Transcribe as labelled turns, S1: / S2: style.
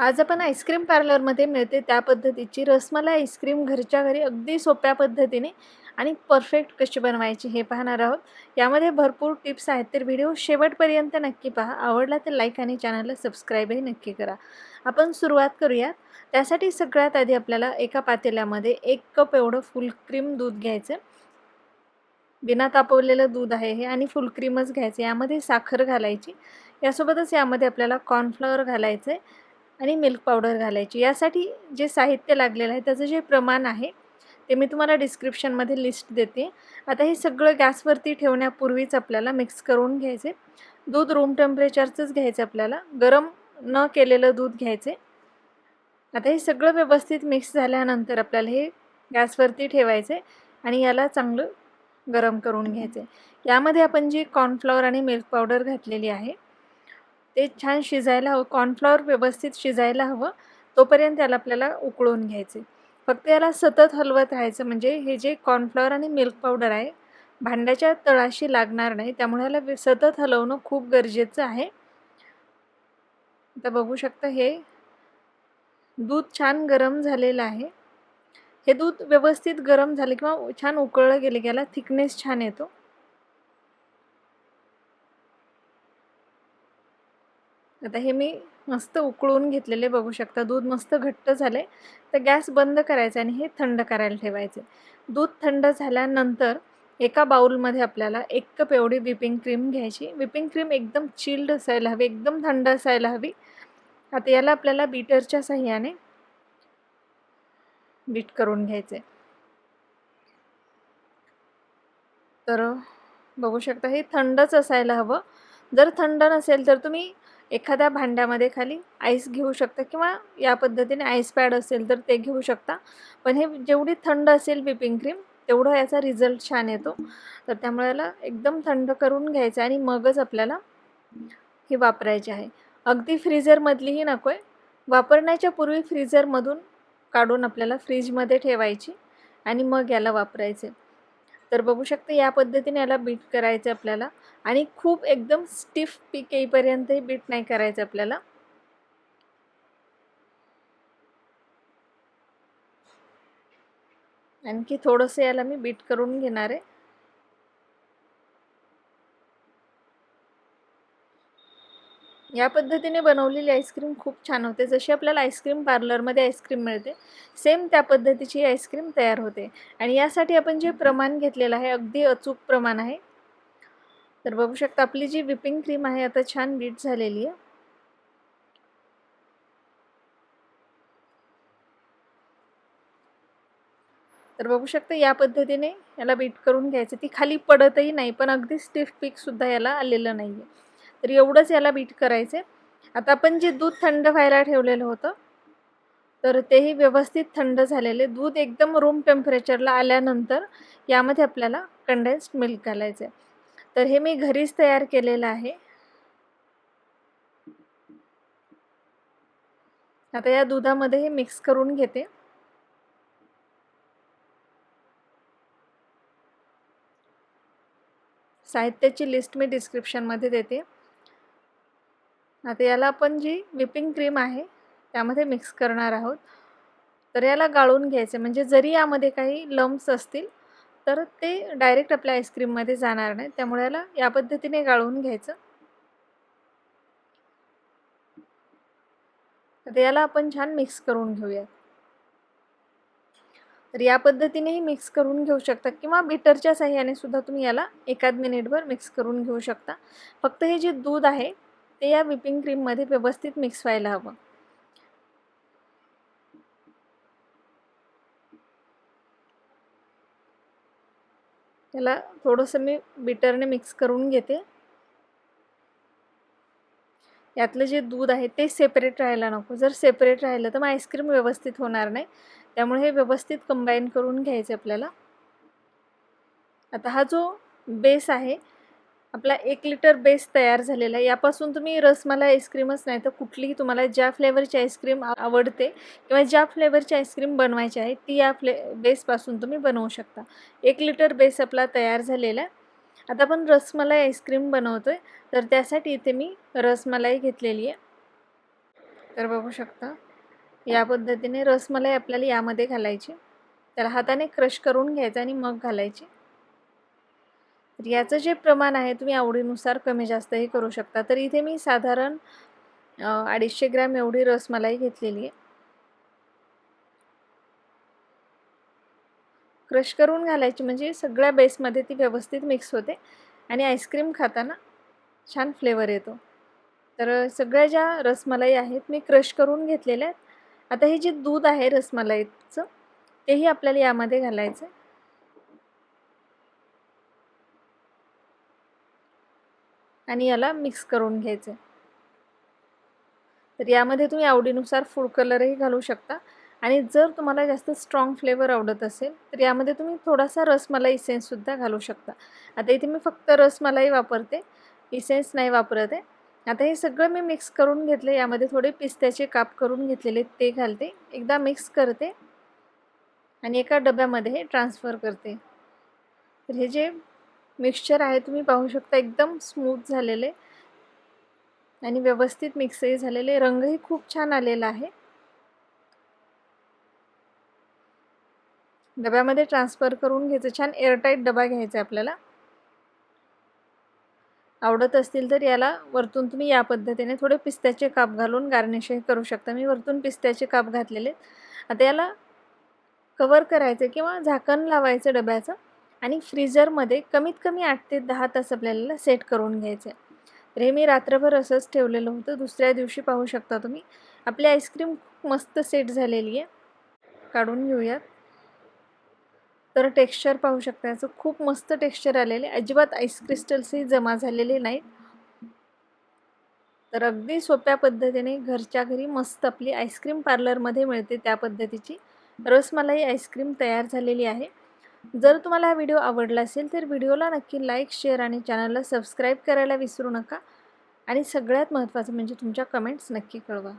S1: आज आपण आईस्क्रीम पार्लरमध्ये मिळते त्या पद्धतीची रसमलाई आईस्क्रीम घरच्या घरी अगदी सोप्या पद्धतीने आणि परफेक्ट कशी बनवायची हे पाहणार आहोत. यामध्ये भरपूर टिप्स आहेत तर व्हिडिओ शेवटपर्यंत नक्की पहा. आवडला तर लाईक आणि चॅनलला सबस्क्राईबही नक्की करा. आपण सुरुवात करूयात. त्यासाठी सगळ्यात आधी आपल्याला एका पातेल्यामध्ये एक कप एवढं फुल क्रीम दूध घ्यायचं. बिना तापवलेलं दूध आहे हे आणि फुल क्रीमच घ्यायचं. यामध्ये साखर घालायची. यासोबतच यामध्ये आपल्याला कॉर्नफ्लॉवर घालायचं आहे आणि मिल्क पावडर घालायची. यासाठी जे साहित्य लागलेलं आहे त्याचं जे प्रमाण आहे ते मी तुम्हाला डिस्क्रिप्शनमध्ये लिस्ट देते. आता हे सगळं गॅसवरती ठेवण्यापूर्वीच आपल्याला मिक्स करून घ्यायचे. दूध रूम टेम्परेचरचंच घ्यायचं आपल्याला. गरम न केलेलं दूध घ्यायचे. आता हे सगळं व्यवस्थित मिक्स झाल्यानंतर आपल्याला हे गॅसवरती ठेवायचे आणि याला चांगलं गरम करून घ्यायचे. यामध्ये आपण जी कॉर्नफ्लॉवर आणि मिल्क पावडर घातलेली आहे ते छान शिजायला हवं कॉर्नफ्लॉवर व्यवस्थित शिजायला हवं तोपर्यंत त्याला आपल्याला उकळून घ्यायचे. फक्त याला सतत हलवत राहायचं म्हणजे हे जे कॉर्नफ्लॉवर आणि मिल्क पावडर आहे भांड्याच्या तळाशी लागणार नाही त्यामुळे याला सतत हलवणं खूप गरजेचं आहे. आता बघू शकता हे दूध छान गरम झालेलं आहे. हे दूध व्यवस्थित गरम झाले किंवा छान उकळलं गेले की याला थिकनेस छान येतो. आता हे मी मस्त उकळून घेतलेले बघू शकता. दूध मस्त घट्ट झाले तर गॅस बंद करायचा आणि हे थंड करायला ठेवायचे. दूध थंड झाल्यानंतर एका बाउलमध्ये आपल्याला एक कप एवढी विपिंग क्रीम घ्यायची. विपिंग क्रीम एकदम चिल्ड असायला हवी एकदम थंड असायला हवी. आता याला आपल्याला बीटरच्या साह्याने बीट करून घ्यायचे. तर बघू शकता हे थंडच असायला हवं. जर थंड नसेल तर तुम्ही एखाद्या भांड्यामध्ये खाली आईस घेऊ शकता किंवा या पद्धतीने आईस पॅड असेल तर ते घेऊ शकता. पण हे जेवढी थंड असेल विपिंग क्रीम तेवढं याचा रिझल्ट छान येतो. तर त्यामुळे याला एकदम थंड करून घ्यायचं आणि मगच आपल्याला हे वापरायचे आहे. अगदी फ्रीझरमधलीही नको आहे वापरण्याच्या पूर्वी फ्रीझरमधून काढून आपल्याला फ्रीजमध्ये ठेवायची आणि मग याला वापरायचे. तर बघू शकता या पद्धतीने याला बीट करायचं आपल्याला. आणि खूप एकदम स्टिफ पीक येईपर्यंतही बीट नाही करायचं आपल्याला. आणखी थोडंसं याला मी बीट करून घेणार आहे. या पद्धतीने बनवलेली आईस्क्रीम खूप छान होते. जशी आपल्याला आईस्क्रीम पार्लरमध्ये आईस्क्रीम मिळते सेम त्या पद्धतीची आईस्क्रीम तयार होते. आणि यासाठी आपण जे प्रमाण घेतलेलं आहे अगदी अचूक प्रमाण आहे. तर बघू शकता आपली जी विपिंग क्रीम आहे आता छान बीट झालेली आहे. तर बघू शकता या पद्धतीने याला बीट करून घ्यायचं. ती खाली पडतही नाही पण अगदी स्टिफ पीकसुद्धा याला आलेलं नाही आहे तर एवढंच याला बीट करायचं. आहे आता आपण जे दूध थंड व्हायला ठेवलेलं होतं तर तेही व्यवस्थित थंड झालेले. दूध एकदम रूम टेम्परेचरला आल्यानंतर यामध्ये आपल्याला कंडेन्स्ड मिल्क घालायचं आहे तर हे मी घरीच तयार केलेलं आहे. आता या दुधामध्ये हे मिक्स करून घेते. साहित्याची लिस्ट मी डिस्क्रिप्शनमध्ये देते. आता याला आपण जी विपिंग क्रीम आहे त्यामध्ये मिक्स करणार आहोत. तर याला गाळून घ्यायचं म्हणजे जरी यामध्ये काही लम्स असतील तर ते डायरेक्ट आपल्या आईस्क्रीममध्ये जाणार नाही. त्यामुळे याला या पद्धतीने गाळून घ्यायचं. आता याला आपण छान मिक्स करून घेऊयात. तर या पद्धतीनेही मिक्स करून घेऊ शकता किंवा बिटरच्या साह्याने सुद्धा तुम्ही याला एकाद मिनिटभर मिक्स करून घेऊ शकता. फक्त हे जे दूध आहे ते या विपिंग क्रीममध्ये व्यवस्थित मिक्स व्हायला हवं. त्याला थोडंसं मी बिटरने मिक्स करून घेते. यातलं जे दूध आहे ते सेपरेट राहायला नको. जर सेपरेट राहिलं तर मग आईस्क्रीम व्यवस्थित होणार नाही. त्यामुळे हे व्यवस्थित कंबाईन करून घ्यायचे आपल्याला. आता हा जो बेस आहे आपला एक लिटर बेस तयार झालेला आहे. यापासून तुम्ही रसमलाई आईस्क्रीमच नाही तर कुठलीही तुम्हाला ज्या फ्लेवरची आईस्क्रीम आवडते किंवा ज्या फ्लेवरची आईस्क्रीम बनवायची आहे ती या फ्ले बेसपासून तुम्ही बनवू शकता. एक लिटर बेस आपला तयार झालेला आहे. आता आपण रसमलाई आईस्क्रीम बनवतो आहे तर त्यासाठी इथे मी रसमलाई घेतलेली आहे. तर बघू शकता या पद्धतीने रसमलाई आपल्याला यामध्ये घालायची. त्याला हाताने क्रश करून घ्यायचं आणि मग घालायची. तर याचं जे प्रमाण आहे तुम्ही आवडीनुसार कमी जास्तही करू शकता. तर इथे मी साधारण अडीचशे ग्रॅम एवढी रसमलाई घेतलेली आहे. क्रश करून घालायची म्हणजे सगळ्या बेसमध्ये ती व्यवस्थित मिक्स होते आणि आईस्क्रीम खाताना छान फ्लेवर येतो. तर सगळ्या ज्या रसमलाई आहेत मी क्रश करून घेतलेल्या आहेत. आता हे जे दूध आहे रसमलाईचं तेही आपल्याला यामध्ये घालायचं आहे आणि याला मिक्स करून घ्यायचं. तर यामध्ये तुम्ही आवडीनुसार फूड कलरही घालू शकता. आणि जर तुम्हाला जास्त स्ट्रॉंग फ्लेवर आवडत असेल तर यामध्ये तुम्ही थोडासा रसमलाई इसेन्ससुद्धा घालू शकता. आता इथे मी फक्त रसमलाई वापरते इसेन्स नाही वापरत आहे. आता हे सगळं मी मिक्स करून घेतले यामध्ये थोडे पिस्त्याचे काप करून घेतलेले ते घालते. एकदा मिक्स करते आणि एका डब्यामध्ये हे ट्रान्सफर करते. तर हे जे मिक्सचर आहे तुम्ही पाहू शकता एकदम स्मूथ झालेले. आणि व्यवस्थित मिक्सही झालेले. रंगही खूप छान आलेला आहे. डब्यामध्ये ट्रान्सफर करून घ्यायचं. छान एअरटाईट डबा घ्यायचा आहे आपल्याला. आवडत असतील तर याला वरतून तुम्ही या पद्धतीने थोडे पिस्त्याचे काप घालून गार्निशही करू शकता. मी वरतून पिस्त्याचे काप घातलेले आता याला कवर करायचं किंवा झाकण लावायचं डब्याचं. आणि फ्रीजरमध्ये कमीत कमी आठ ते दहा तास आपल्याला सेट करून घ्यायचं. आहे तर हे मी रात्रभर असंच ठेवलेलं होतं. दुसऱ्या दिवशी पाहू शकता तुम्ही. आपली आईस्क्रीम खूप मस्त सेट झालेली आहे. काढून घेऊयात. तर टेक्स्चर पाहू शकता. याचं खूप मस्त टेक्स्चर आलेले अजिबात आईस क्रिस्टल्सही जमा झालेले नाहीत. तर अगदी सोप्या पद्धतीने घरच्या घरी मस्त आपली आईस्क्रीम पार्लरमध्ये मिळते त्या पद्धतीची. रसमलाई आईस्क्रीम तयार झालेली आहे. जर तुम्हाला हा व्हिडिओ आवडला असेल तर व्हिडिओला नक्की लाईक शेअर आणि चॅनलला सबस्क्राईब करायला विसरू नका. आणि सगळ्यात महत्त्वाचं म्हणजे तुमच्या कमेंट्स नक्की कळवा.